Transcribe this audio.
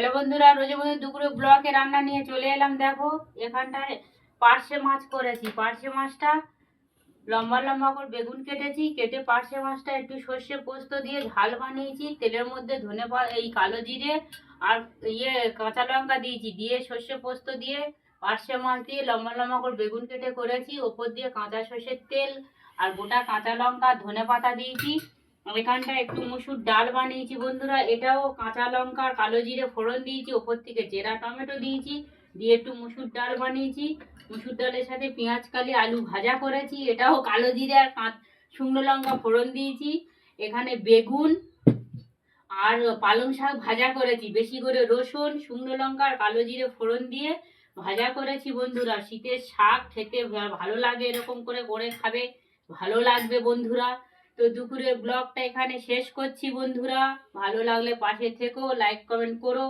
Hello বন্ধুরা, রোজে বন্ধু দুপুরে ব্লকে রান্না নিয়ে চলে এলাম, দেখো। এখানটায় পার্শে মাছ করেছি। পার্শে মাছটা লম্বা লম্বা করে বেগুন কেটেছি, কেটে পার্শে মাছটা একটু সর্ষে পোস্ত দিয়ে ঝাল বানিয়েছি। তেলের মধ্যে ধনে এই কালো জিরে আর ইয়ে কাঁচা লঙ্কা দিয়েছি। দিয়ে সর্ষে পোস্ত দিয়ে পার্শে মাছ দিয়ে লম্বা লম্বা করে বেগুন কেটে করেছি। ওপর দিয়ে কাঁচা সর্ষের তেল আর গোটা কাঁচা লঙ্কা, ধনে পাতা দিয়েছি। এখানটা একটু মুসুর ডাল বানিয়েছি বন্ধুরা, এটাও কাঁচা লঙ্কা কালো জিরে ফোড়ন দিয়েছি, ওপর থেকে জেরা টমেটো দিয়েছি, দিয়ে একটু মুসুর ডাল বানিয়েছি, মুসুর ডালের সাথে পেঁয়াজ, কালি, আলু ভাজা করেছি, এটাও কালো জিরে আর শুকনো লঙ্কা ফোড়ন দিয়েছি, এখানে বেগুন আর পালং শাক ভাজা করেছি, বেশি করে রসুন, শুকনো লঙ্কা আর কালো জিরে ফোড়ন দিয়ে ভাজা করেছি বন্ধুরা, শীতের শাক খেতে ভালো লাগে, এরকম করে করে খাবে, ভালো লাগবে বন্ধুরা। তো দুপুরের ব্লগটা এখানে শেষ করছি বন্ধুরা। ভালো লাগলে পাশে থেকো লাইক কমেন্ট করো।